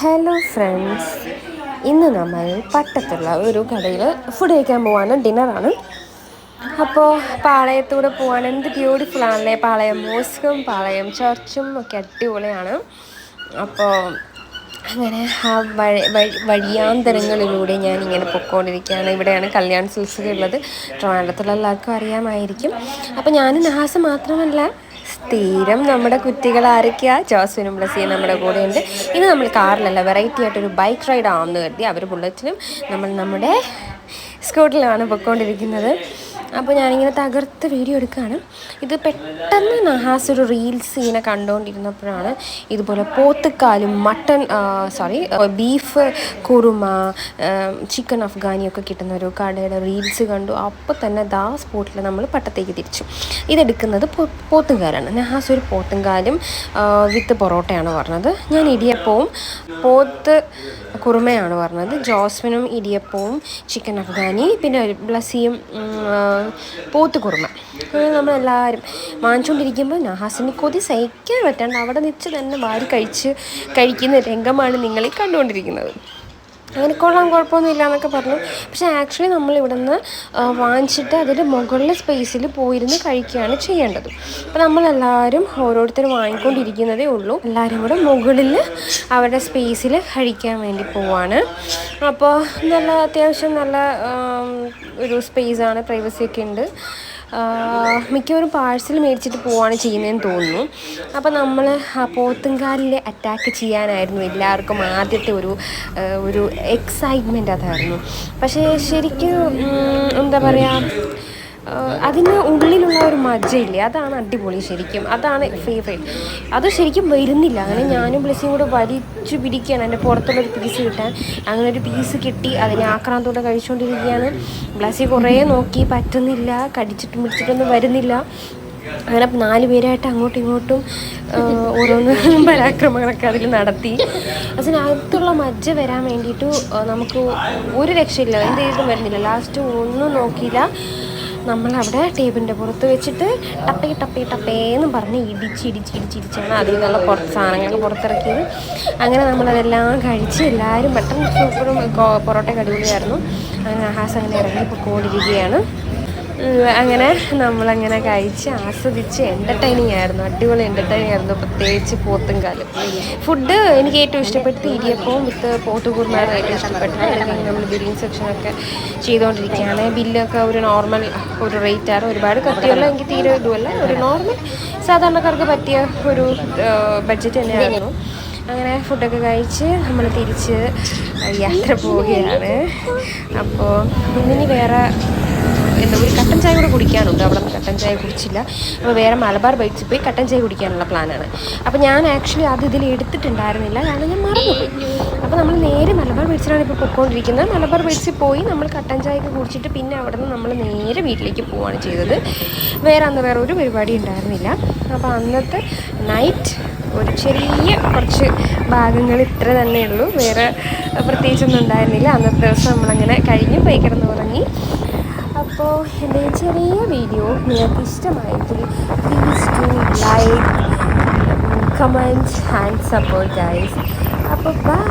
Hello friends ഇന്ന് നമ്മൾ പട്ടത്തുള്ള ഒരു കടയിൽ ഫുഡ് കഴിക്കാൻ പോവാണ്. ഡിന്നറാണ് അപ്പോൾ പാളയത്തൂടെ പോവാൻ എന്ത് ബ്യൂട്ടിഫുൾ ആണല്ലേ. പാളയം മോസ്കും പാളയം ചർച്ചും ഒക്കെ അടിപൊളിയാണ്. അപ്പോൾ അങ്ങനെ ആ വഴി വഴി വഴിയാന്തരങ്ങളിലൂടെ ഞാൻ ഇങ്ങനെ പൊക്കോണ്ടിരിക്കുകയാണ്. ഇവിടെയാണ് കല്യാൺ സിൽസുകളുള്ളത് ട്രിവാൻഡ്രത്തുള്ള എല്ലാവർക്കും അറിയാമായിരിക്കും. അപ്പോൾ ഞാൻ നഹാസ് മാത്രമല്ല സ്ഥിരം നമ്മുടെ കുട്ടികൾ ആരൊക്കെയാണ് ജോസ്വിനും ബ്ലസ്സിയും നമ്മുടെ കൂടെ ഉണ്ട് ഇന്ന് നമ്മൾ കാറിലല്ല വെറൈറ്റി ആയിട്ടൊരു ബൈക്ക് റൈഡ് ആവുമെന്ന് കരുതി. അവർ ബുള്ളറ്റിനും നമ്മൾ നമ്മുടെ സ്കൂട്ടിലാണ് പൊയ്ക്കൊണ്ടിരിക്കുന്നത്. അപ്പോൾ ഞാനിങ്ങനെ തകർത്ത് വീഡിയോ എടുക്കുകയാണ്. ഇത് പെട്ടെന്ന് നഹാസ് ഒരു റീൽസ് ഇങ്ങനെ കണ്ടുകൊണ്ടിരുന്നപ്പോഴാണ് ഇതുപോലെ പോത്തുക്കാലും mutton sorry beef kurma chicken അഫ്ഗാനിയൊക്കെ കിട്ടുന്ന ഒരു കടയുടെ റീൽസ് കണ്ടു. അപ്പോൾ തന്നെ ദാ സ്പോട്ടിൽ നമ്മൾ പട്ടത്തേക്ക് തിരിച്ചു. ഇതെടുക്കുന്നത് പോത്തുംകാലാണ് നഹാസ് ഒരു പോത്തുംകാലും വിത്ത് പൊറോട്ടയാണ് പറഞ്ഞത്. ഞാൻ ഇടിയപ്പവും പോത്ത് കുറുമയാണ് പറഞ്ഞത്. ജോസ്മിനും ഇടിയപ്പവും ചിക്കൻ അഫ്ഗാനി പിന്നെ ബ്ലസ്സിയും പോത്ത് കുറുമ നമ്മളെല്ലാവരും വാങ്ങിച്ചുകൊണ്ടിരിക്കുമ്പോൾ നഹാസിന് കൊതി സഹിക്കാൻ പറ്റാണ്ട് അവിടെ നിച്ച് തന്നെ വാരി കഴിച്ച് കഴിക്കുന്ന രംഗമാണ് നിങ്ങളീ കണ്ടുകൊണ്ടിരിക്കുന്നത്. അങ്ങനെ കൊള്ളാം കുഴപ്പമൊന്നുമില്ല എന്നൊക്കെ പറഞ്ഞു. പക്ഷേ ആക്ച്വലി നമ്മൾ ഇവിടെ നിന്ന് വാങ്ങിച്ചിട്ട് അതിന്റെ മുകളിലെ സ്പേസിൽ പോയിരുന്ന് കഴിക്കുകയാണ് ചെയ്യേണ്ടത്. അപ്പോൾ നമ്മളെല്ലാവരും ഓരോരുത്തരും വാങ്ങിക്കൊണ്ടിരിക്കുന്നതേ ഉള്ളൂ. എല്ലാവരും കൂടെ മുകളിൽ അവരുടെ സ്പേസിൽ കഴിക്കാൻ വേണ്ടി പോവാണ്. അപ്പോൾ നല്ല അത്യാവശ്യം നല്ല ഒരു സ്പേസാണ് പ്രൈവസി ഒക്കെ ഉണ്ട്. മിക്കവരും പാഴ്സൽ മേടിച്ചിട്ട് പോവാണ് ചെയ്യുന്നതെന്ന് തോന്നുന്നു. അപ്പോൾ നമ്മൾ ആ പോത്തുംകാലിൽ അറ്റാക്ക് ചെയ്യാനായിരുന്നു എല്ലാവർക്കും ആദ്യത്തെ ഒരു ഒരു എക്സൈറ്റ്മെന്റ് അതായിരുന്നു. പക്ഷേ ശരിക്കും എന്താ പറയുക അതിന് ഉള്ളിലുള്ള ഒരു മജ്ജയില്ലേ? അതാണ് അടിപൊളി ശരിക്കും. അതാണ് ഫേവറേറ്റ് അത് ശരിക്കും വരുന്നില്ല. അങ്ങനെ ഞാനും ബ്ലെസ്സിയും കൂടെ വലിച്ചു പിടിക്കുകയാണ്. എന്റെ പുറത്തുള്ളൊരു പീസ് കിട്ടാൻ. അങ്ങനെ ഒരു പീസ് കിട്ടി. അതിനെ ആക്രാന്തോടെ കഴിച്ചുകൊണ്ടിരിക്കുകയാണ്. ബ്ലസ്സി കുറേ നോക്കി. പറ്റുന്നില്ല. കടിച്ചിട്ടും പിടിച്ചിട്ടൊന്നും വരുന്നില്ല. അങ്ങനെ നാല് പേരായിട്ട് അങ്ങോട്ടും ഇങ്ങോട്ടും ഓരോന്ന് പരാക്രമങ്ങളൊക്കെ അതിൽ നടത്തി. അതിനകത്തുള്ള മജ്ജ വരാൻ വേണ്ടിയിട്ട് നമുക്ക് ഒരു രക്ഷയില്ല. എന്ത് ചെയ്തിട്ടും വരുന്നില്ല. ലാസ്റ്റ് ഒന്നും നോക്കിയില്ല. നമ്മളവിടെ ടേബിളിന്റെ പുറത്ത് വെച്ചിട്ട് ടപ്പേ ടപ്പേ ടപ്പേന്ന് പറഞ്ഞ് ഇടിച്ച് ഇടിച്ച് ഇടിച്ചിരിച്ചാണ് അതിൽ നിന്നുള്ള പുറത്ത് സാധനങ്ങൾ പുറത്തിറക്കിയത്. അങ്ങനെ നമ്മളതെല്ലാം കഴിച്ച് എല്ലാവരും പെട്ടെന്ന് സൂപ്പറും പൊറോട്ട അടിപൊളിയായിരുന്നു. അങ്ങനെ ആഹാസം അങ്ങനെ ഇറങ്ങി പോയിക്കൊണ്ടിരിക്കുകയാണ് അങ്ങനെ നമ്മളങ്ങനെ കഴിച്ച് ആസ്വദിച്ച് എന്റർടൈനിങ് ആയിരുന്നു. അടിപൊളി എന്റർടൈനിങ് ആയിരുന്നു പ്രത്യേകിച്ച് പോത്തുംകാലം ഫുഡ് എനിക്ക് ഏറ്റവും ഇഷ്ടപ്പെട്ടത് ഇടിയപ്പവും വിത്ത് പോത്തുകൂർമാരും ഏറ്റവും ഇഷ്ടപ്പെട്ടത്. അല്ലെങ്കിൽ നമ്മൾ ബില്ലിംഗ് സെക്ഷനൊക്കെ ചെയ്തുകൊണ്ടിരിക്കുകയാണ് ബില്ലൊക്കെ ഒരു നോർമൽ ഒരു റേറ്റാണ് ഒരുപാട് കത്തിയുള്ള എനിക്ക് തീരെ ഇതുമല്ല. ഒരു നോർമൽ സാധാരണക്കാർക്ക് പറ്റിയ ഒരു ബഡ്ജറ്റ് തന്നെയായിരുന്നു. അങ്ങനെ ഫുഡൊക്കെ കഴിച്ച് നമ്മൾ തിരിച്ച് യാത്ര പോവുകയാണ്. അപ്പോൾ ഇനി വേറെ എന്താ ഒരു കട്ടൻ ചായ കൂടെ കുടിക്കാനുണ്ട് അവിടെ നിന്ന് കട്ടൻ ചായ കുടിച്ചില്ല. അപ്പോൾ വേറെ മലബാർ ബൈറ്റ്സിൽ പോയി കട്ടൻ ചായ കുടിക്കാനുള്ള പ്ലാനാണ്. അപ്പോൾ ഞാൻ ആക്ച്വലി അത് ഇതിൽ എടുത്തിട്ടുണ്ടായിരുന്നില്ല. കാരണം ഞാൻ മറന്നുപോയി. അപ്പോൾ നമ്മൾ നേരെ മലബാർ ബൈറ്റ്സിലാണ് ഇപ്പോൾ പൊയ്ക്കൊണ്ടിരിക്കുന്നത് മലബാർ ബൈറ്റ്സിൽ പോയി നമ്മൾ കട്ടൻ ചായയൊക്കെ കുടിച്ചിട്ട് പിന്നെ അവിടെ നിന്ന് നമ്മൾ നേരെ വീട്ടിലേക്ക് പോവുകയാണ് ചെയ്തത്. വേറെ അന്ന് വേറെ ഒരു പരിപാടി ഉണ്ടായിരുന്നില്ല. അപ്പോൾ അന്നത്തെ നൈറ്റ് ഒരു ചെറിയ കുറച്ച് ഭാഗങ്ങൾ ഇത്ര തന്നെ ഉള്ളൂ. വേറെ പ്രത്യേകിച്ചൊന്നും ഉണ്ടായിരുന്നില്ല. അന്നത്തെ ദിവസം നമ്മളങ്ങനെ കഴിഞ്ഞ് പോയി ഉറങ്ങി അപ്പോൾ എന്റെ ചെറിയ വീഡിയോ നിങ്ങൾക്ക് ഇഷ്ടമായെങ്കിൽ please do like comment and support guys അപ്പോൾ ബൈ